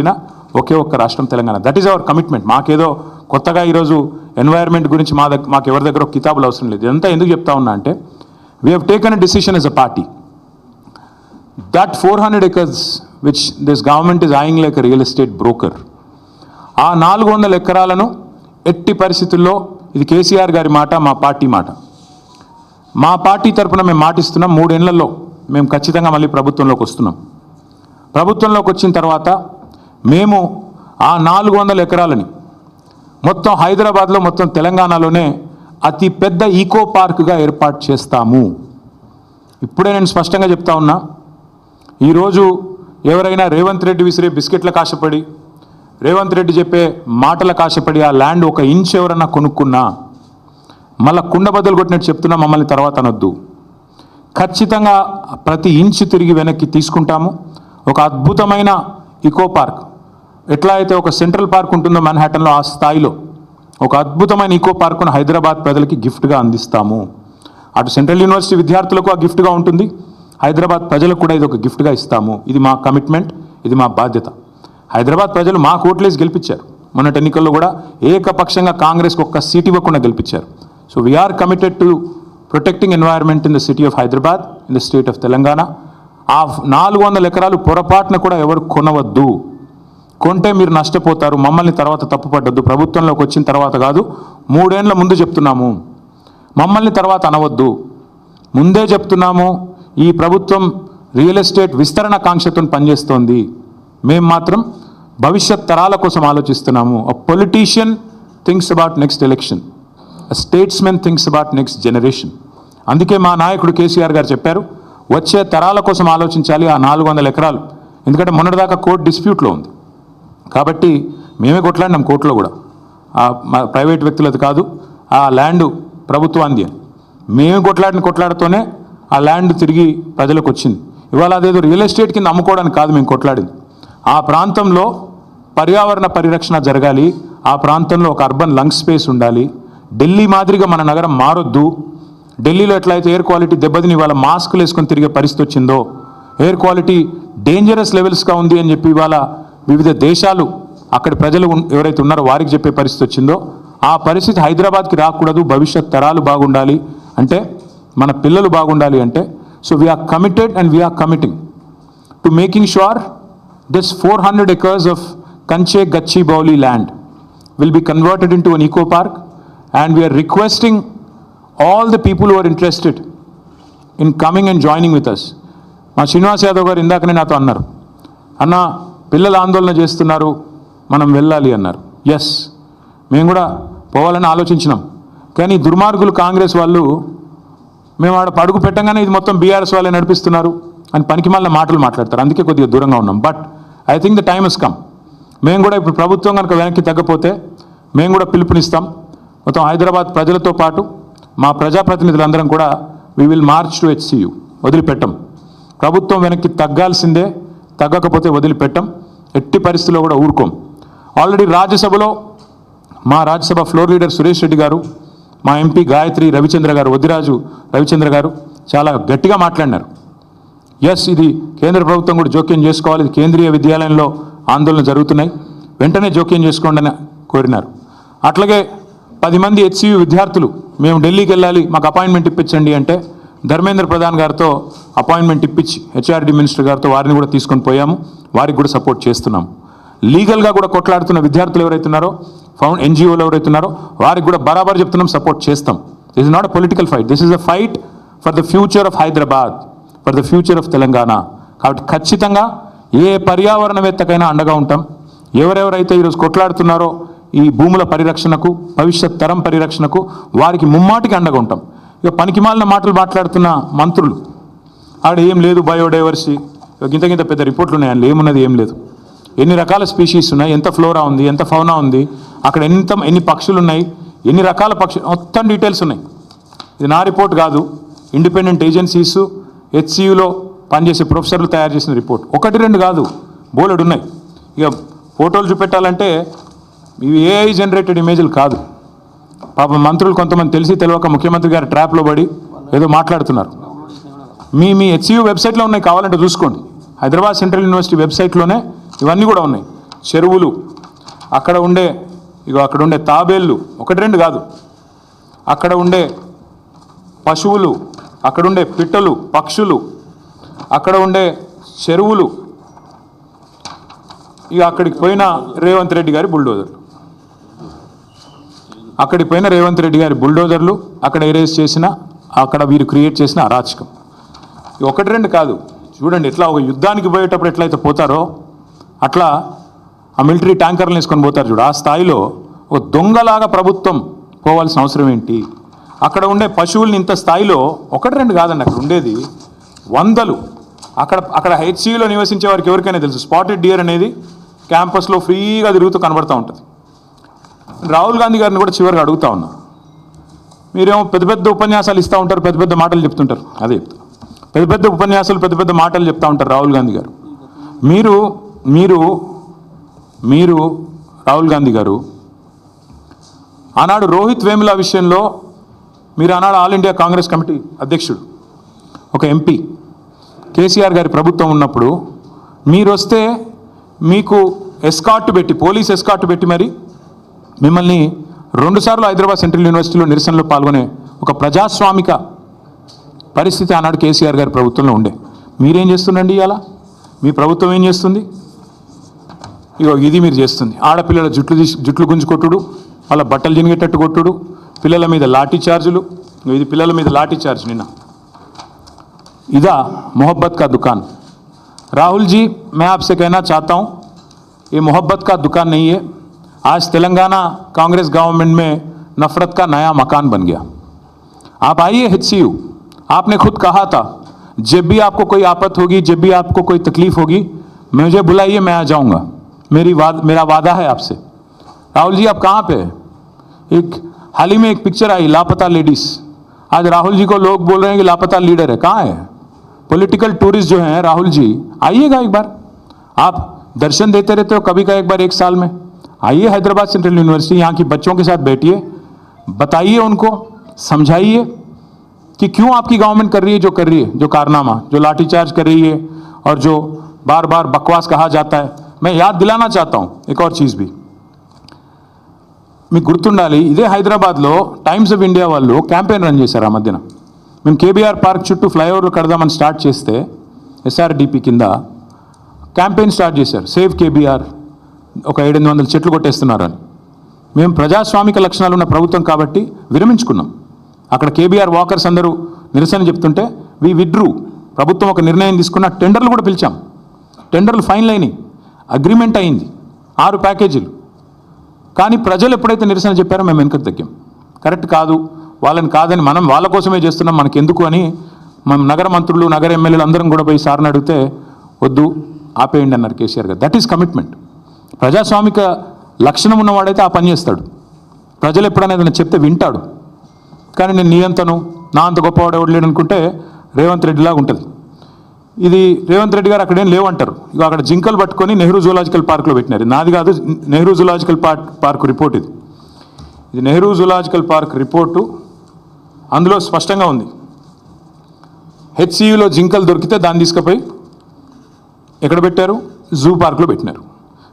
పెట్టిన ఒకే ఒక్క రాష్ట్రం Telangana. That is our commitment మాకేదో కొత్తగా ఈరోజు ఎన్వైర్న్మెంట్ గురించి మా దగ్గర మాకు ఎవరి దగ్గర కితాబులు అవసరం లేదు. ఇదంతా ఎందుకు చెప్తా ఉన్నా అంటే we have taken a decision as a party that four hundred acres which this government is eyeing like real estate broker ఆ నాలుగు వందల ఎకరాలను ఎట్టి పరిస్థితుల్లో ఇది కేసీఆర్ గారి మాట మా పార్టీ మాట. మా పార్టీ తరపున మేము మాటిస్తున్నాం. మూడేళ్ళలో మేము ఖచ్చితంగా మళ్ళీ ప్రభుత్వంలోకి వస్తున్నాం. ప్రభుత్వంలోకి వచ్చిన తర్వాత మేము ఆ నాలుగు వందల ఎకరాలని మొత్తం హైదరాబాద్లో మొత్తం తెలంగాణలోనే అతి పెద్ద ఈకో పార్క్గా ఏర్పాటు చేస్తాము. ఇప్పుడే నేను స్పష్టంగా చెప్తా ఉన్నా ఈరోజు ఎవరైనా రేవంత్ రెడ్డి విసిరే బిస్కెట్ల కాశపడి రేవంత్ రెడ్డి చెప్పే మాటల కాశపడి ఆ ల్యాండ్ ఒక ఇంచ్ ఎవరన్నా కొనుక్కున్నా మళ్ళా కుండ బద్దలు కొట్టినట్టు చెప్తున్నా మమ్మల్ని తర్వాత అనొద్దు. ఖచ్చితంగా ప్రతి ఇంచు తిరిగి వెనక్కి తీసుకుంటాము. ఒక అద్భుతమైన ఇకో పార్క్. ఎట్లా అయితే ఒక సెంట్రల్ పార్క్ ఉంటుందో మన్హాటన్లో ఆ స్థాయిలో ఒక అద్భుతమైన ఇకో పార్కును హైదరాబాద్ ప్రజలకి గిఫ్ట్గా అందిస్తాము. అటు సెంట్రల్ యూనివర్సిటీ విద్యార్థులకు ఆ గిఫ్ట్గా ఉంటుంది హైదరాబాద్ ప్రజలకు కూడా ఇది ఒక గిఫ్ట్గా ఇస్తాము. ఇది మా కమిట్మెంట్ ఇది మా బాధ్యత. హైదరాబాద్ ప్రజలు మా కోట్లేసి గెలిపించారు. మొన్నటి ఎన్నికల్లో కూడా ఏకపక్షంగా కాంగ్రెస్కి ఒక్క సీట్ ఇవ్వకుండా గెలిపించారు. So we're committed to protecting environment in the city of Hyderabad in the state of Telangana. ఆ నాలుగు వందల ఎకరాలు పొరపాటున కూడా ఎవరు కొనవద్దు. కొంటే మీరు నష్టపోతారు మమ్మల్ని తర్వాత తప్పుపడ్డద్దు. ప్రభుత్వంలోకి వచ్చిన తర్వాత కాదు మూడేండ్ల ముందు చెప్తున్నాము. మమ్మల్ని తర్వాత అనవద్దు. ముందే చెప్తున్నాము ఈ ప్రభుత్వం రియల్ ఎస్టేట్ విస్తరణ కాంక్షతో పనిచేస్తోంది. మేము మాత్రం భవిష్యత్ తరాల కోసం ఆలోచిస్తున్నాము. A politician thinks about next election a statesman thinks about next generation అందుకే మా నాయకుడు కేసీఆర్ గారు చెప్పారు వచ్చే తరాల కోసం ఆలోచించాలి ఆ నాలుగు వందల ఎకరాలు. ఎందుకంటే మొన్నటిదాకా కోర్టు డిస్ప్యూట్లో ఉంది. కాబట్టి మేమే కొట్లాడినాం కోర్టులో కూడా. ఆ మా ప్రైవేట్ వ్యక్తులది కాదు ఆ ల్యాండ్ ప్రభుత్వాంది మేమే కొట్లాడిన కొట్లాడుతూనే ఆ ల్యాండ్ తిరిగి ప్రజలకు వచ్చింది ఇవాళ అదేదో రియల్ ఎస్టేట్ కింద అమ్ముకోవడానికి కాదు మేము కొట్లాడింది. ఆ ప్రాంతంలో పర్యావరణ పరిరక్షణ జరగాలి ఆ ప్రాంతంలో ఒక అర్బన్ లంగ్ స్పేస్ ఉండాలి. ఢిల్లీ మాదిరిగా మన నగరం మారొద్దు. ఢిల్లీలో ఎట్లయితే ఎయిర్ క్వాలిటీ దెబ్బతిని ఇవాళ మాస్కులు వేసుకొని తిరిగే పరిస్థితి వచ్చిందో ఎయిర్ క్వాలిటీ డేంజరస్ లెవెల్స్గా ఉంది అని చెప్పి ఇవాళ వివిధ దేశాలు అక్కడి ప్రజలు ఎవరైతే ఉన్నారో వారికి చెప్పే పరిస్థితి వచ్చిందో ఆ పరిస్థితి హైదరాబాద్కి రాకూడదు భవిష్యత్ తరాలు బాగుండాలి అంటే మన పిల్లలు బాగుండాలి అంటే so we're committed and we're committing to making sure this four hundred acres of Kanche Gachibowli land will be converted into an eco park and we are requesting all the people who are interested in coming and joining with us. మా శ్రీనివాస్ యాదవ్ గారు ఇందాకనే నాతో అన్నారు అన్న పిల్లలు ఆందోళన చేస్తున్నారు మనం వెళ్ళాలి అన్నారు. ఎస్ మేము కూడా పోవాలని ఆలోచించినాం. కానీ ఈ దుర్మార్గులు కాంగ్రెస్ వాళ్ళు మేము ఆడ పడుగు పెట్టంగానే ఇది మొత్తం బీఆర్ఎస్ వాళ్ళే నడిపిస్తున్నారు అని పనికి మళ్ళీ మాటలు మాట్లాడతారు. అందుకే కొద్దిగా దూరంగా ఉన్నాం. But I think the time is come మేము కూడా ఇప్పుడు ప్రభుత్వం కనుక వెనక్కి తగ్గపోతే మేము కూడా పిలుపునిస్తాం. మొత్తం హైదరాబాద్ ప్రజలతో పాటు మా ప్రజాప్రతినిధులందరం కూడా we will march to HCU వదిలిపెట్టం. ప్రభుత్వం వెనక్కి తగ్గాల్సిందే. తగ్గకపోతే వదిలిపెట్టం. ఎట్టి పరిస్థితిలో కూడా ఊరుకోం. ఆల్రెడీ రాజ్యసభలో మా రాజ్యసభ ఫ్లోర్ లీడర్ సురేష్ రెడ్డి గారు మా ఎంపీ గాయత్రి రవిచంద్ర గారు వద్దిరాజు రవిచంద్ర గారు చాలా గట్టిగా మాట్లాడినారు. ఎస్ ఇది కేంద్ర ప్రభుత్వం కూడా జోక్యం చేసుకోవాలి. ఇది కేంద్రీయ విద్యాలయంలో ఆందోళన జరుగుతున్నాయి. వెంటనే జోక్యం చేసుకోండి అని కోరినారు. అట్లాగే పది మంది హెచ్సియు విద్యార్థులు మేము ఢిల్లీకి వెళ్ళాలి మాకు అపాయింట్మెంట్ ఇప్పించండి అంటే ధర్మేంద్ర ప్రధాన్ గారితో అపాయింట్మెంట్ ఇప్పించి హెచ్ఆర్డి మినిస్టర్ గారితో వారిని కూడా తీసుకొని పోయాము. వారికి కూడా సపోర్ట్ చేస్తున్నాం. లీగల్గా కూడా కొట్లాడుతున్న విద్యార్థులు ఎవరైతే ఉన్నారో ఫౌండ్ ఎన్జిఓలు ఎవరైతే ఉన్నారో వారికి కూడా బరాబర్ చెప్తున్నాం సపోర్ట్ చేస్తాం. This is not a political fight this is a fight for the future of Hyderabad for the future of Telangana కాబట్టి ఖచ్చితంగా ఏ పర్యావరణవేత్తకైనా అండగా ఉంటాం. ఎవరెవరైతే ఈరోజు కొట్లాడుతున్నారో ఈ భూముల పరిరక్షణకు భవిష్యత్ తరం పరిరక్షణకు వారికి ముమ్మాటికి అండగా ఉంటాం. ఇక పనికిమాలిన మాటలు మాట్లాడుతున్న మంత్రులు. ఆడ ఏం లేదు బయోడైవర్సిటీ ఇంత గింత పెద్ద రిపోర్ట్లు ఉన్నాయి అందులో ఏమున్నది ఏం లేదు. ఎన్ని రకాల స్పీషీస్ ఉన్నాయి ఎంత ఫ్లోరా ఉంది ఎంత ఫౌనా ఉంది అక్కడ ఎంత ఎన్ని పక్షులు ఉన్నాయి ఎన్ని రకాల పక్షులు మొత్తం డీటెయిల్స్ ఉన్నాయి. ఇది నా రిపోర్ట్ కాదు ఇండిపెండెంట్ ఏజెన్సీస్ హెచ్సియులో పనిచేసే ప్రొఫెసర్లు తయారు చేసిన రిపోర్ట్. ఒకటి రెండు కాదు బోలెడు ఉన్నాయి. ఇక ఫోటోలు చూపెట్టాలంటే ఇవి ఏఐ జనరేటెడ్ ఇమేజ్లు కాదు. పాప మంత్రులు కొంతమంది తెలిసి తెలియక ముఖ్యమంత్రి గారి ట్రాప్లో పడి ఏదో మాట్లాడుతున్నారు. మీ మీ హెచ్సియు వెబ్సైట్లో ఉన్నాయి కావాలంటే చూసుకోండి. హైదరాబాద్ సెంట్రల్ యూనివర్సిటీ వెబ్సైట్లోనే ఇవన్నీ కూడా ఉన్నాయి. చెరువులు అక్కడ ఉండే ఇక అక్కడ ఉండే తాబేళ్ళు ఒకటి రెండు కాదు. అక్కడ ఉండే పశువులు అక్కడ ఉండే పిట్టలు పక్షులు అక్కడ ఉండే చెరువులు. ఇక అక్కడికి పోయిన రేవంత్ రెడ్డి గారి బుల్డోజర్లు అక్కడికి పోయిన రేవంత్ రెడ్డి గారి బుల్డోజర్లు అక్కడ ఎరేజ్ చేసిన అక్కడ వీరు క్రియేట్ చేసిన అరాచకం. ఇది ఒకటి రెండు కాదు. చూడండి ఎట్లా ఒక యుద్ధానికి పోయేటప్పుడు ఎట్లయితే పోతారో అట్లా ఆ మిలిటరీ ట్యాంకర్లు వేసుకొని పోతారు చూడు. ఆ స్థాయిలో ఒక దొంగలాగా ప్రభుత్వం పోవాల్సిన అవసరం ఏంటి? అక్కడ ఉండే పశువుల్ని ఇంత స్థాయిలో ఒకటి రెండు కాదండి అక్కడ ఉండేది వందలు. అక్కడ అక్కడ హెచ్సిలో నివసించే వారికి ఎవరికైనా తెలుసు? స్పాటెడ్ డియర్ అనేది క్యాంపస్లో ఫ్రీగా తిరుగుతూ కనబడుతూ ఉంటుంది. రాహుల్ గాంధీ గారిని కూడా చివరిగా అడుగుతా ఉన్నా. మీరేమో పెద్ద పెద్ద ఉపన్యాసాలు ఇస్తూ ఉంటారు పెద్ద పెద్ద మాటలు చెప్తుంటారు. అదే పెద్ద పెద్ద ఉపన్యాసాలు పెద్ద పెద్ద మాటలు చెప్తూ ఉంటారు రాహుల్ గాంధీ గారు. మీరు మీరు మీరు రాహుల్ గాంధీ గారు ఆనాడు రోహిత్ వేముల విషయంలో మీరు ఆనాడు ఆల్ ఇండియా కాంగ్రెస్ కమిటీ అధ్యక్షుడు ఒక ఎంపీ కేసీఆర్ గారి ప్రభుత్వం ఉన్నప్పుడు మీరు వస్తే మీకు ఎస్కాట్ పెట్టి పోలీస్ ఎస్కాట్ పెట్టి మరి మిమ్మల్ని రెండుసార్లు హైదరాబాద్ సెంట్రల్ యూనివర్సిటీలో నిరసనలో పాల్గొనే ఒక ప్రజాస్వామిక పరిస్థితి ఆనాడు కేసీఆర్ గారి ప్రభుత్వంలో ఉండే మీరేం చేస్తుండండి ఇవాళ మీ ప్రభుత్వం ఏం చేస్తుంది ఇగో ఇది మీరు చేస్తుంది ఆడపిల్లల జుట్లు తీసి జుట్లు గుంజు కొట్టుడు వాళ్ళ బట్టలు చినిగేటట్టు కొట్టుడు పిల్లల మీద లాఠీ చార్జులు ఇగో ఇది పిల్లల మీద లాఠీ చార్జ్ నిన్న ఇదా मोहब्बत का दुकान राहुल जी मैं आपसे कहना चाहता हूँ ये मोहब्बत का दुकान नहीं है आज तेलंगाना कांग्रेस गवर्नमेंट में नफरत का नया मकान बन गया। आप आइए एच आपने खुद कहा था, जब भी आपको कोई आफत होगी, जब भी आपको कोई तकलीफ़ होगी, मुझे बुलाइए, मैं आ जाऊँगा। मेरी वाद, मेरा वादा है आपसे। राहुल जी, आप कहाँ पे? एक, हाल ही में एक पिक्चर आई, लापता लेडीज़। आज राहुल जी को लोग बोल रहे हैं कि लापता लीडर है। कहाँ है? पॉलिटिकल टूरिस्ट जो हैं, राहुल जी, आइएगा एक बार। आप दर्शन देते रहते हो कभी का एक बार, एक साल में? आइए हैदराबाद सेंट्रल यूनिवर्सिटी यहाँ की बच्चों के साथ बैठिए बताइए उनको समझाइए कि क्यों आपकी गवर्नमेंट कर रही है जो कर रही है जो कारनामा जो लाठीचार्ज कर रही है और जो बार बार बकवास कहा जाता है मैं याद दिलाना चाहता हूँ एक और चीज़ भी మీకు గుర్తుండాలి ఇదే హైదరాబాద్లో టైమ్స్ ఆఫ్ ఇండియా వాళ్ళు క్యాంపెయిన్ రన్ చేశారు ఆ మధ్యన మేము కేబీఆర్ పార్క్ చుట్టూ ఫ్లైఓవర్లు కడదామని స్టార్ట్ చేస్తే ఎస్ఆర్డిపి కింద క్యాంపెయిన్ స్టార్ట్ చేశారు సేవ్ కేబీఆర్ ఒక ఏడెనిమిది వందల చెట్లు కొట్టేస్తున్నారు అని మేము ప్రజాస్వామిక లక్షణాలు ఉన్న ప్రభుత్వం కాబట్టి విరమించుకున్నాం. అక్కడ కేబీఆర్ వాకర్స్ అందరూ నిరసన చెప్తుంటే వి విడ్రూ ప్రభుత్వం ఒక నిర్ణయం తీసుకున్న టెండర్లు కూడా పిలిచాం. టెండర్లు ఫైనల్ అయినాయి అగ్రిమెంట్ అయింది. ఆరు ప్యాకేజీలు. కానీ ప్రజలు ఎప్పుడైతే నిరసన చెప్పారో మేము వెనుకకు తగ్గాం. కరెక్ట్ కాదు. వాళ్ళని కాదని మనం వాళ్ళ కోసమే చేస్తున్నాం. మనకి ఎందుకు అని మనం నగర మంత్రులు నగర ఎమ్మెల్యేలు అందరం కూడా పోయి సార్ని అడిగితే వద్దు ఆపేయండి అన్నారు కేసీఆర్ గారు. దట్ ఈస్ కమిట్మెంట్ ప్రజాస్వామిక లక్షణం ఉన్నవాడైతే ఆ పని చేస్తాడు. ప్రజలు ఎప్పుడైనా ఏదైనా చెప్తే వింటాడు. కానీ నేను నీ అంతను నా అంత గొప్పవాడు ఎవడు లేడు అనుకుంటే రేవంత్ రెడ్డిలాగా ఉంటుంది. ఇది రేవంత్ రెడ్డి గారు అక్కడేం లేవంటారు. ఇక అక్కడ జింకలు పట్టుకొని నెహ్రూ జూలాజికల్ పార్క్లో పెట్టినారు. నాది కాదు Nehru zoological park park report ఇది. ఇది నెహ్రూ జూలాజికల్ పార్క్ రిపోర్టు. అందులో స్పష్టంగా ఉంది. హెచ్సియులో జింకలు దొరికితే దాన్ని తీసుకుపోయి ఎక్కడ పెట్టారు? జూ పార్క్లో పెట్టినారు.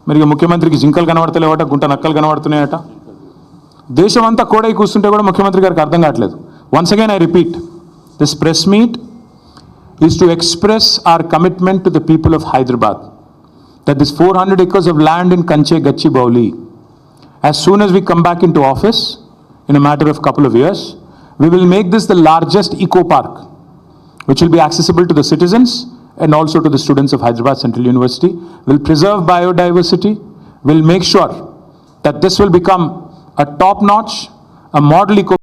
మరి ముఖ్యమంత్రికి జింకలు కనబడతలేవట గుంట నక్కలు కనబడుతున్నాయట. దేశమంతా కోడై కూర్చుంటే కూడా ముఖ్యమంత్రి గారికి అర్థం కావట్లేదు. Once again I repeat this press meet is to express our commitment to the people of Hyderabad that this four hundred acres of land in Kanche Gachibowli as soon as we come back into office in a matter of couple of years we will make this the largest eco park which will be accessible to the citizens and also to the students of Hyderabad Central University. Will preserve biodiversity. Will make sure that this will become a top-notch, a model eco